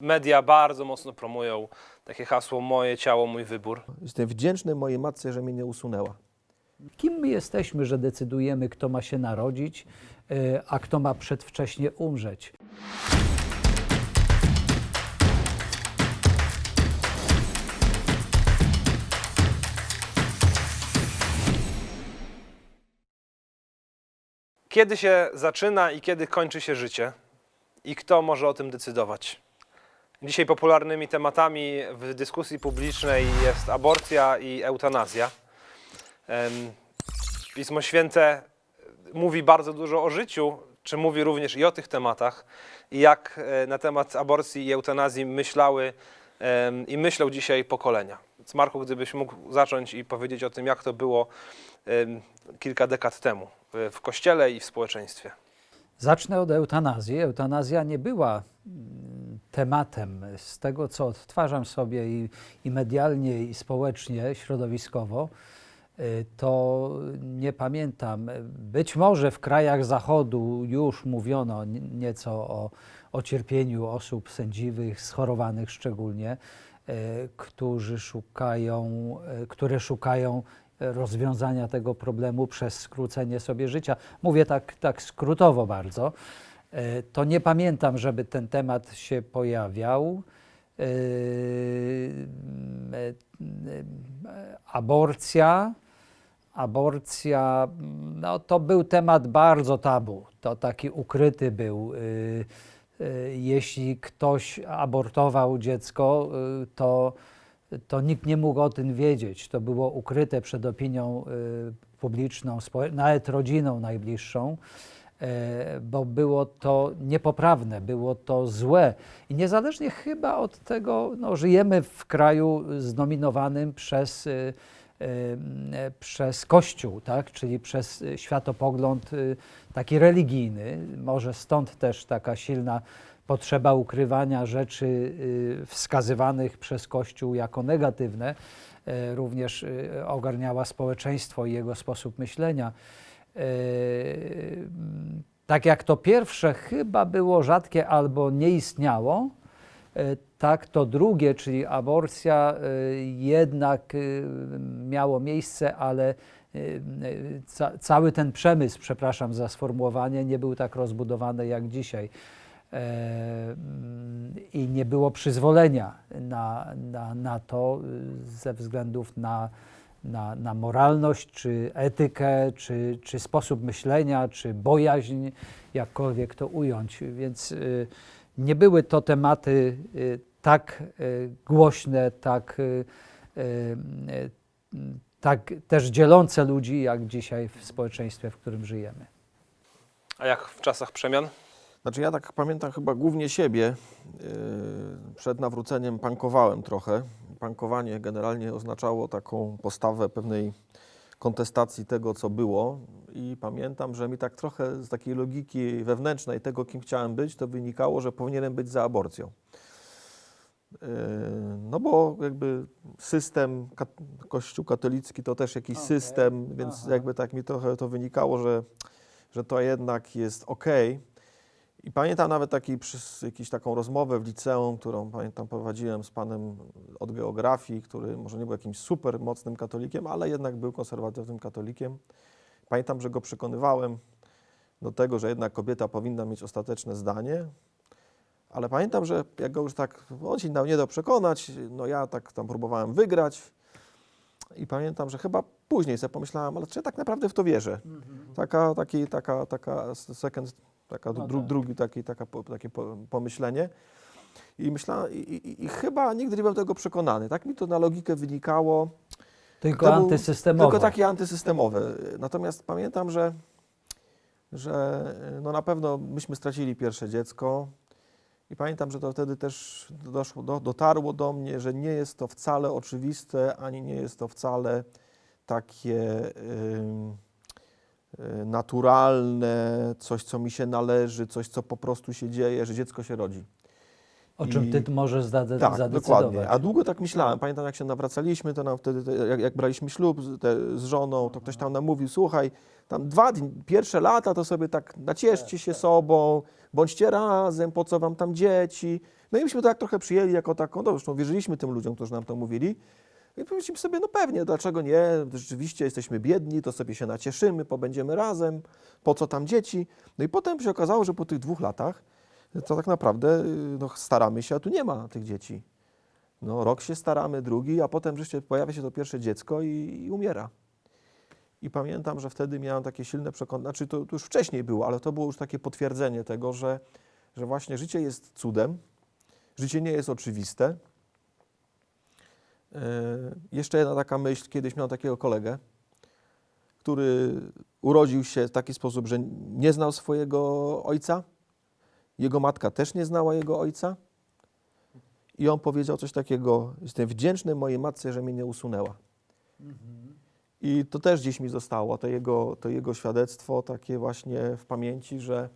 Media bardzo mocno promują takie hasło moje ciało, mój wybór. Jestem wdzięczny mojej matce, że mnie nie usunęła. Kim my jesteśmy, że decydujemy, kto ma się narodzić, y, a kto ma przedwcześnie umrzeć? Kiedy się zaczyna i kiedy kończy się życie? I kto może o tym decydować? Dzisiaj popularnymi tematami w dyskusji publicznej jest aborcja i eutanazja. Pismo Święte mówi bardzo dużo o życiu, czy mówi również i o tych tematach, i jak e, na temat aborcji i eutanazji myślały i myślą dzisiaj pokolenia. Więc Marku, gdybyś mógł zacząć i powiedzieć o tym, jak to było kilka dekad temu w- w kościele i w społeczeństwie. Zacznę od eutanazji. Eutanazja nie była mm, tematem z tego, co odtwarzam sobie i, i medialnie, i społecznie, środowiskowo. y, To nie pamiętam. Być może w krajach Zachodu już mówiono nie- nieco o, o cierpieniu osób sędziwych, schorowanych szczególnie, y, którzy szukają, y, które szukają rozwiązania tego problemu przez skrócenie sobie życia. Mówię tak, tak skrótowo bardzo. E, To nie pamiętam, żeby ten temat się pojawiał. E, e, Aborcja. Aborcja, no to był temat bardzo tabu. To taki ukryty był. Jeśli ktoś abortował dziecko, to to nikt nie mógł o tym wiedzieć. To było ukryte przed opinią publiczną, nawet rodziną najbliższą, bo było to niepoprawne, było to złe. I niezależnie chyba od tego, no, żyjemy w kraju zdominowanym przez, y, y, e, przez Kościół, tak? czyli przez y, światopogląd y, taki religijny. Może stąd też taka silna potrzeba ukrywania rzeczy y, wskazywanych przez Kościół jako negatywne e, również y, ogarniała społeczeństwo i jego sposób myślenia. Mm, Tak jak to pierwsze chyba było rzadkie albo nie istniało, e, tak to drugie, czyli aborcja, e, jednak miało miejsce, ale ca, cały ten przemysł, przepraszam za sformułowanie, nie był tak rozbudowany jak dzisiaj. I nie było przyzwolenia na, na, na to ze względów na, na, na moralność, czy etykę, czy, czy sposób myślenia, czy bojaźń, jakkolwiek to ująć. Więc y, nie były to tematy y, tak y, głośne, tak, tak też dzielące ludzi, jak dzisiaj w społeczeństwie, w którym żyjemy. A jak w czasach przemian? Znaczy ja tak pamiętam chyba głównie siebie. Yy, Przed nawróceniem pankowałem trochę. Pankowanie generalnie oznaczało taką postawę pewnej kontestacji tego, co było. I pamiętam, że mi tak trochę z takiej logiki wewnętrznej tego, kim chciałem być, to wynikało, że powinienem być za aborcją. Yy, No bo jakby system, Kościół katolicki to też jakiś Okej, system, więc aha. jakby tak mi trochę to wynikało, że, że to jednak jest okej. I pamiętam nawet taki, przys- jakiś taką rozmowę w liceum, którą pamiętam prowadziłem z panem od geografii, który może nie był jakimś super mocnym katolikiem, ale jednak był konserwatywnym katolikiem. Pamiętam, że go przekonywałem do tego, że jednak kobieta powinna mieć ostateczne zdanie, ale pamiętam, że jak go już tak, on się nie dał przekonać, no ja tak tam próbowałem wygrać i pamiętam, że chyba później sobie pomyślałem, ale czy ja tak naprawdę w to wierzę? Taka, taki, taka, taka second, taka No dru, tak. drugi taki, taka, takie po- pomyślenie. I myślałem, i, i, i chyba nigdy nie byłem tego przekonany. Tak mi to na logikę wynikało. Tylko To był antysystemowo. Tylko takie antysystemowe. Natomiast pamiętam, że, że no na pewno myśmy stracili pierwsze dziecko. I pamiętam, że to wtedy też doszło, do, dotarło do mnie, że nie jest to wcale oczywiste, ani nie jest to wcale takie ym, y, naturalne, coś, co mi się należy, coś, co po prostu się dzieje, że dziecko się rodzi. O czym I- ty możesz zade- Tak, zadecydować. dokładnie. A długo tak myślałem. Pamiętam, jak się nawracaliśmy, to nam wtedy, te- jak, jak braliśmy ślub z, te, z żoną, to ktoś tam nam mówił, słuchaj, tam dwa dni, pierwsze lata to sobie tak nacieszcie się sobą, bądźcie razem, po co wam tam dzieci. No i myśmy to tak trochę przyjęli jako taką, no zresztą wierzyliśmy tym ludziom, którzy nam to mówili. I powiedzieliśmy sobie, no pewnie, dlaczego nie? Rzeczywiście jesteśmy biedni, to sobie się nacieszymy, pobędziemy razem, po co tam dzieci? No i potem się okazało, że po tych dwóch latach to tak naprawdę no, staramy się, a tu nie ma tych dzieci. No, rok się staramy, drugi, a potem wreszcie pojawia się to pierwsze dziecko i, i umiera. I pamiętam, że wtedy miałem takie silne przekonanie, znaczy to, to już wcześniej było, ale to było już takie potwierdzenie tego, że, że właśnie życie jest cudem, życie nie jest oczywiste. E, jeszcze jedna taka myśl, kiedyś miałem takiego kolegę, który urodził się w taki sposób, że nie znał swojego ojca, jego matka też nie znała jego ojca. I on powiedział coś takiego: Jestem wdzięczny mojej matce, że mnie nie usunęła. I to też gdzieś mi zostało, to jego, to jego świadectwo takie właśnie w pamięci, że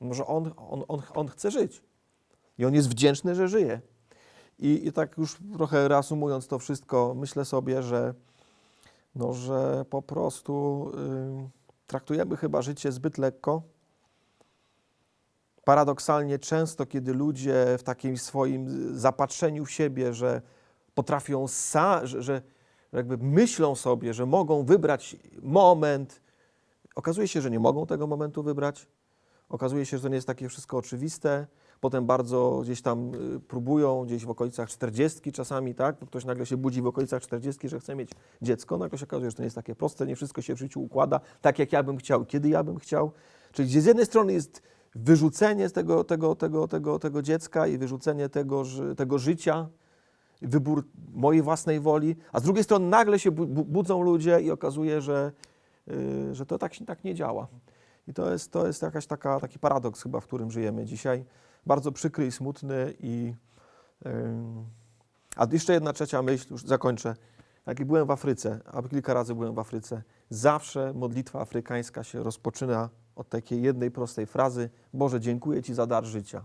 może on, on, on, on chce żyć. I on jest wdzięczny, że żyje. I, I tak już trochę reasumując to wszystko, myślę sobie, że, no, że po prostu y, traktujemy chyba życie zbyt lekko. Paradoksalnie często, kiedy ludzie w takim swoim zapatrzeniu w siebie, że potrafią sa, że, że jakby myślą sobie, że mogą wybrać moment, okazuje się, że nie mogą tego momentu wybrać. Okazuje się, że to nie jest takie wszystko oczywiste. Potem bardzo gdzieś tam y, próbują, gdzieś w okolicach 40 czasami, tak? Ktoś nagle się budzi w okolicach 40, że chce mieć dziecko. Nagle się okazuje, że to nie jest takie proste, nie wszystko się w życiu układa tak, jak ja bym chciał, kiedy ja bym chciał. Czyli gdzie z jednej strony jest wyrzucenie z tego, tego, tego, tego, tego dziecka i wyrzucenie tego, tego życia, wybór mojej własnej woli, a z drugiej strony nagle się bu- bu- budzą ludzie i okazuje, że, y, że to tak, tak nie działa. I to jest, to jest jakaś taka, taki paradoks chyba, w którym żyjemy dzisiaj. Bardzo przykry i smutny. I, ym, a jeszcze jedna trzecia myśl, już zakończę. Jak byłem w Afryce, a kilka razy byłem w Afryce, zawsze modlitwa afrykańska się rozpoczyna od takiej jednej prostej frazy: Boże, dziękuję Ci za dar życia.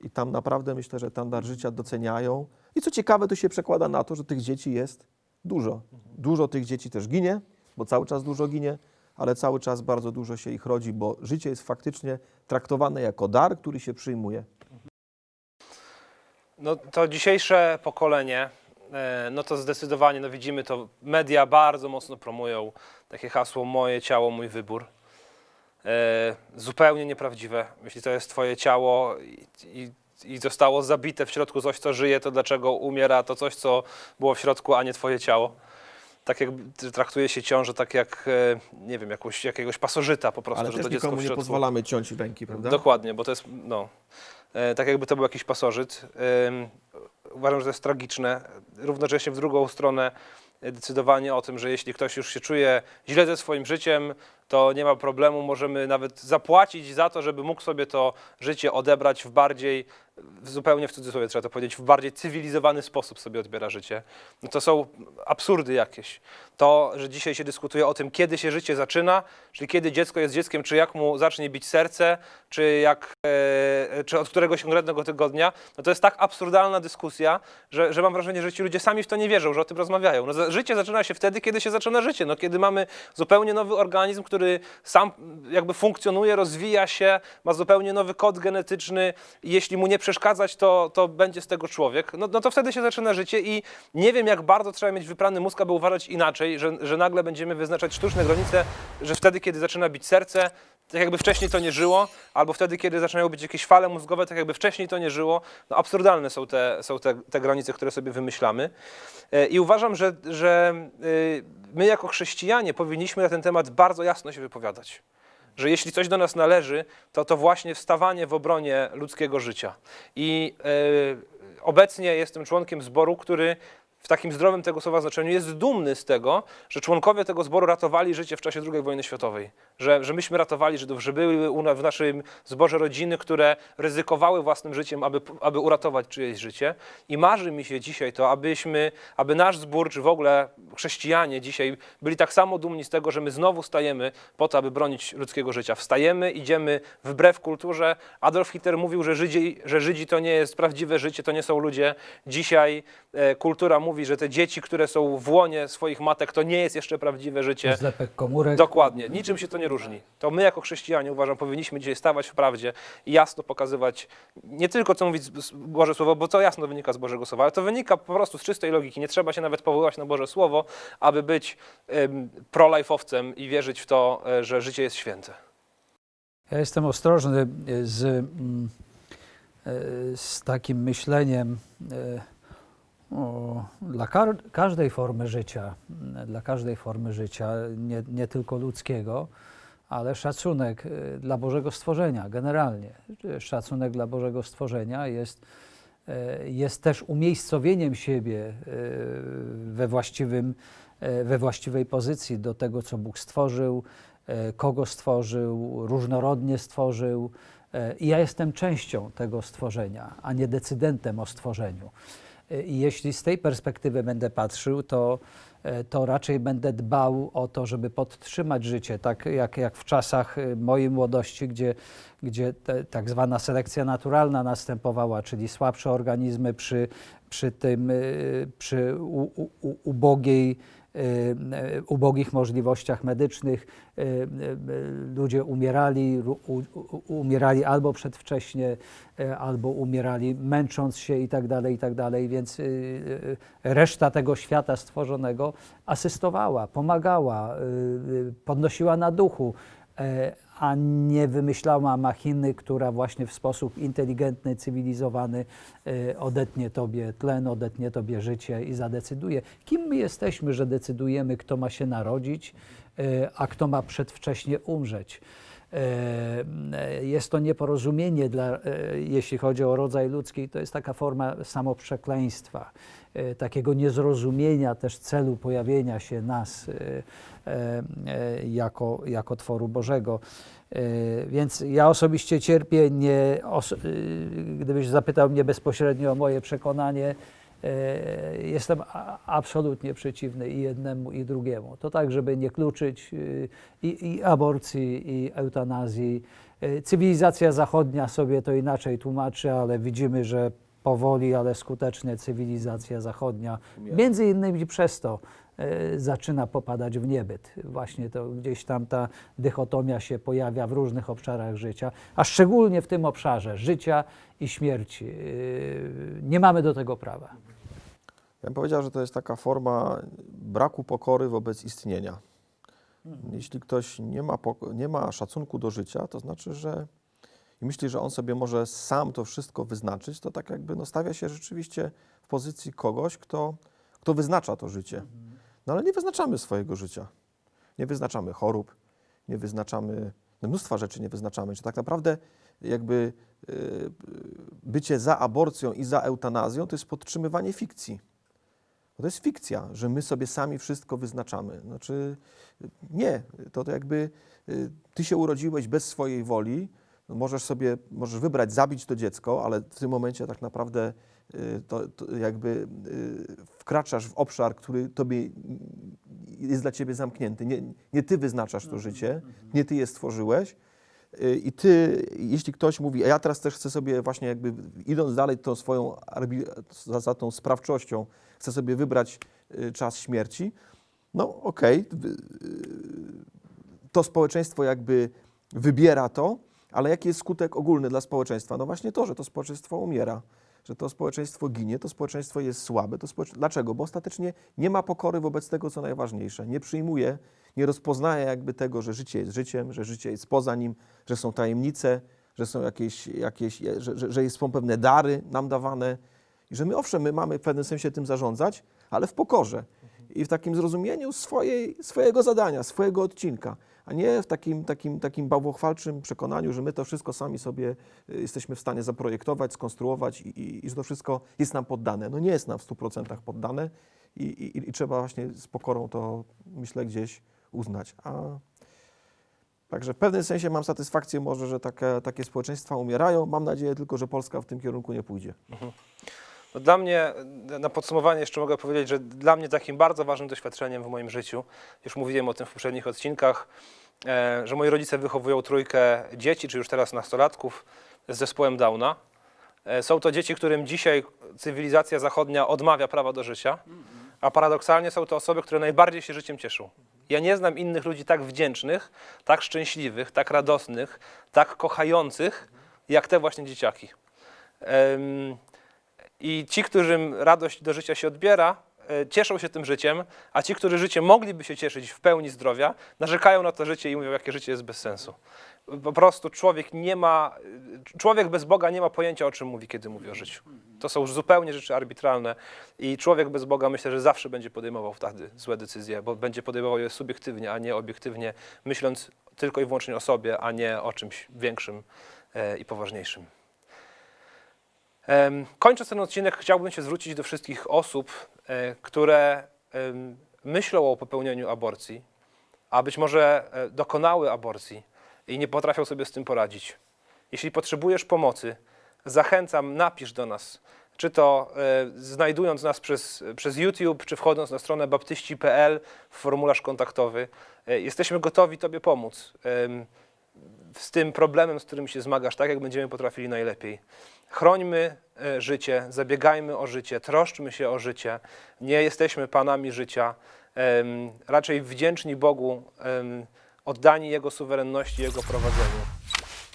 I tam naprawdę myślę, że ten dar życia doceniają. I co ciekawe, to się przekłada na to, że tych dzieci jest dużo. Dużo tych dzieci też ginie, bo cały czas dużo ginie, ale cały czas bardzo dużo się ich rodzi, bo życie jest faktycznie traktowane jako dar, który się przyjmuje. No to dzisiejsze pokolenie, e, no to zdecydowanie, no widzimy to, media bardzo mocno promują takie hasło moje ciało, mój wybór. E, Zupełnie nieprawdziwe. Jeśli to jest twoje ciało i, i, i zostało zabite w środku coś, co żyje, to dlaczego umiera to coś, co było w środku, a nie twoje ciało? Tak jak traktuje się ciążę tak jak, e, nie wiem, jakąś, jakiegoś pasożyta po prostu, Ale że też to dziecko nikomu w nie pozwalamy ciąć ręki, prawda? Dokładnie, bo to jest, no, e, tak jakby to był jakiś pasożyt. Uważam, że to jest tragiczne. Równocześnie w drugą stronę decydowanie o tym, że jeśli ktoś już się czuje źle ze swoim życiem, to nie ma problemu, możemy nawet zapłacić za to, żeby mógł sobie to życie odebrać w bardziej, w zupełnie w cudzysłowie trzeba to powiedzieć, w bardziej cywilizowany sposób sobie odbiera życie. No to są absurdy jakieś. To, że dzisiaj się dyskutuje o tym, kiedy się życie zaczyna, czyli kiedy dziecko jest dzieckiem, czy jak mu zacznie bić serce, czy, jak, e, czy od któregoś konkretnego tygodnia, no to jest tak absurdalna dyskusja, że, że mam wrażenie, że ci ludzie sami w to nie wierzą, że o tym rozmawiają. No, życie zaczyna się wtedy, kiedy się zaczyna życie, no, kiedy mamy zupełnie nowy organizm, który sam jakby funkcjonuje, rozwija się, ma zupełnie nowy kod genetyczny i jeśli mu nie przeszkadzać, to, to będzie z tego człowiek, no, no to wtedy się zaczyna życie i nie wiem, jak bardzo trzeba mieć wyprany mózg, aby uważać inaczej, że, że nagle będziemy wyznaczać sztuczne granice, że wtedy, kiedy zaczyna bić serce, tak jakby wcześniej to nie żyło, albo wtedy, kiedy zaczynają być jakieś fale mózgowe, tak jakby wcześniej to nie żyło. No absurdalne są te, są te, te granice, które sobie wymyślamy. E, I uważam, że, że y, my jako chrześcijanie powinniśmy na ten temat bardzo jasno się wypowiadać. Że jeśli coś do nas należy, to to właśnie wstawanie w obronie ludzkiego życia. I e, obecnie jestem członkiem zboru, który w takim zdrowym tego słowa znaczeniu jest dumny z tego, że członkowie tego zboru ratowali życie w czasie II wojny światowej. Że, że myśmy ratowali Żydów, że były u na, w naszym zborze rodziny, które ryzykowały własnym życiem, aby, aby uratować czyjeś życie. I marzy mi się dzisiaj to, abyśmy, aby nasz zbór, czy w ogóle chrześcijanie dzisiaj byli tak samo dumni z tego, że my znowu stajemy po to, aby bronić ludzkiego życia. Wstajemy, idziemy wbrew kulturze. Adolf Hitler mówił, że Żydzi, że Żydzi to nie jest prawdziwe życie, to nie są ludzie. Dzisiaj e, kultura mówi, mówi, że te dzieci, które są w łonie swoich matek, to nie jest jeszcze prawdziwe życie. Zlepek komórek. Dokładnie, niczym się to nie różni. To my jako chrześcijanie uważam, powinniśmy dzisiaj stawać w prawdzie i jasno pokazywać nie tylko co mówi Boże Słowo, bo to jasno wynika z Bożego Słowa, ale to wynika po prostu z czystej logiki. Nie trzeba się nawet powoływać na Boże Słowo, aby być um, pro-life'owcem i wierzyć w to, e, że życie jest święte. Ja jestem ostrożny z, mm, e, z takim myśleniem e, o, dla każdej formy życia, dla każdej formy życia, nie, nie tylko ludzkiego, ale szacunek e, dla Bożego stworzenia generalnie. Szacunek dla Bożego stworzenia jest, e, jest też umiejscowieniem siebie e, we, właściwym, we właściwej pozycji do tego, co Bóg stworzył, kogo stworzył, różnorodnie stworzył. I ja jestem częścią tego stworzenia, a nie decydentem o stworzeniu. E, jeśli z tej perspektywy będę patrzył, to, e, to raczej będę dbał o to, żeby podtrzymać życie, tak jak, jak w czasach e, mojej młodości, gdzie, gdzie te, tak zwana selekcja naturalna następowała, czyli słabsze organizmy przy, przy tym, przy u, u, ubogiej ubogich możliwościach medycznych. e, Ludzie umierali, umierali albo przedwcześnie, albo umierali męcząc się i tak dalej, i tak więc reszta tego świata stworzonego asystowała, pomagała, podnosiła na duchu, a nie wymyślała machiny, która właśnie w sposób inteligentny, cywilizowany e, odetnie tobie tlen, odetnie tobie życie i zadecyduje. Kim my jesteśmy, że decydujemy, kto ma się narodzić, e, a kto ma przedwcześnie umrzeć? E, Jest to nieporozumienie, dla, e, jeśli chodzi o rodzaj ludzki, to jest taka forma samoprzekleństwa, e, takiego niezrozumienia też celu pojawienia się nas jako, jako tworu Bożego. Więc ja osobiście cierpię, nie, gdybyś zapytał mnie bezpośrednio o moje przekonanie, jestem a- absolutnie przeciwny i jednemu, i drugiemu. To tak, żeby nie kluczyć y, i, i aborcji, i eutanazji. E, Cywilizacja zachodnia sobie to inaczej tłumaczy, ale widzimy, że powoli, ale skutecznie cywilizacja zachodnia, między innymi przez to, e, zaczyna popadać w niebyt. Właśnie to gdzieś tam ta dychotomia się pojawia w różnych obszarach życia, a szczególnie w tym obszarze życia i śmierci. E, Nie mamy do tego prawa. Ja bym powiedział, że to jest taka forma braku pokory wobec istnienia. Jeśli ktoś nie ma, nie ma szacunku do życia, to znaczy, że i myśli, że on sobie może sam to wszystko wyznaczyć, to tak jakby no, stawia się rzeczywiście w pozycji kogoś, kto, kto wyznacza to życie. No ale nie wyznaczamy swojego życia. Nie wyznaczamy chorób, nie wyznaczamy, no, mnóstwa rzeczy nie wyznaczamy. Czy tak naprawdę jakby y, bycie za aborcją i za eutanazją to jest podtrzymywanie fikcji. Bo to jest fikcja, że my sobie sami wszystko wyznaczamy. Znaczy, nie, to, to jakby y, ty się urodziłeś bez swojej woli, możesz sobie, możesz wybrać zabić to dziecko, ale w tym momencie tak naprawdę to, to jakby y, wkraczasz w obszar, który tobie y, jest dla ciebie zamknięty. Nie, nie ty wyznaczasz to życie, nie ty je stworzyłeś. Y, I ty, jeśli ktoś mówi, a ja teraz też chcę sobie właśnie jakby idąc dalej tą swoją, za, za tą sprawczością, chcę sobie wybrać y, czas śmierci, no okej, wy- y, to społeczeństwo jakby wybiera to, ale jaki jest skutek ogólny dla społeczeństwa? No właśnie to, że to społeczeństwo umiera, że to społeczeństwo ginie, to społeczeństwo jest słabe. To. Dlaczego? Bo ostatecznie nie ma pokory wobec tego, co najważniejsze. Nie przyjmuje, nie rozpoznaje jakby tego, że życie jest życiem, że życie jest poza nim, że są tajemnice, że są jakieś, jakieś że, że, że są pewne dary nam dawane i że my owszem, my mamy w pewnym sensie tym zarządzać, ale w pokorze i w takim zrozumieniu swojej, swojego zadania, swojego odcinka, a nie w takim, takim, takim bałwochwalczym przekonaniu, że my to wszystko sami sobie y, jesteśmy w stanie zaprojektować, skonstruować i, i, i że to wszystko jest nam poddane. No nie jest nam w 100% poddane i, i, trzeba właśnie z pokorą to, myślę, gdzieś uznać. A Także w pewnym sensie mam satysfakcję może, że takie, takie społeczeństwa umierają. Mam nadzieję tylko, że Polska w tym kierunku nie pójdzie. No dla mnie, na podsumowanie jeszcze mogę powiedzieć, że dla mnie takim bardzo ważnym doświadczeniem w moim życiu, już mówiłem o tym w poprzednich odcinkach, e, że moi rodzice wychowują trójkę dzieci, czy już teraz nastolatków z zespołem Downa. E, Są to dzieci, którym dzisiaj cywilizacja zachodnia odmawia prawa do życia, a paradoksalnie są to osoby, które najbardziej się życiem cieszą. Ja nie znam innych ludzi tak wdzięcznych, tak szczęśliwych, tak radosnych, tak kochających, jak te właśnie dzieciaki. I ci, którym radość do życia się odbiera, e, cieszą się tym życiem, a ci, którzy życie mogliby się cieszyć w pełni zdrowia, narzekają na to życie i mówią, jakie życie jest bez sensu. Po prostu człowiek nie ma, człowiek bez Boga nie ma pojęcia, o czym mówi, kiedy mówi o życiu. To są już zupełnie rzeczy arbitralne i człowiek bez Boga myślę, że zawsze będzie podejmował wtedy złe decyzje, bo będzie podejmował je subiektywnie, a nie obiektywnie, myśląc tylko i wyłącznie o sobie, a nie o czymś większym e, i poważniejszym. Kończąc ten odcinek, chciałbym się zwrócić do wszystkich osób, e, które myślą o popełnieniu aborcji, a być może e, dokonały aborcji i nie potrafią sobie z tym poradzić. Jeśli potrzebujesz pomocy, zachęcam, napisz do nas. Czy to e, znajdując nas przez, przez YouTube, czy wchodząc na stronę baptyści.pl w formularz kontaktowy. Jesteśmy gotowi Tobie pomóc z tym problemem, z którym się zmagasz, tak jak będziemy potrafili najlepiej. Chrońmy e, życie, zabiegajmy o życie, troszczmy się o życie. Nie jesteśmy panami życia. Raczej wdzięczni Bogu, oddani Jego suwerenności, Jego prowadzeniu.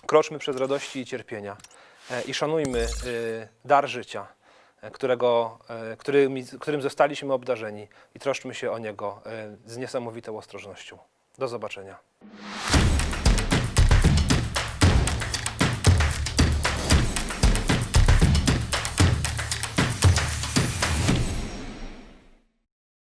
Kroczmy przez radości i cierpienia e, i szanujmy e, dar życia, e, którego, którym, którym zostaliśmy obdarzeni i troszczmy się o niego z niesamowitą ostrożnością. Do zobaczenia.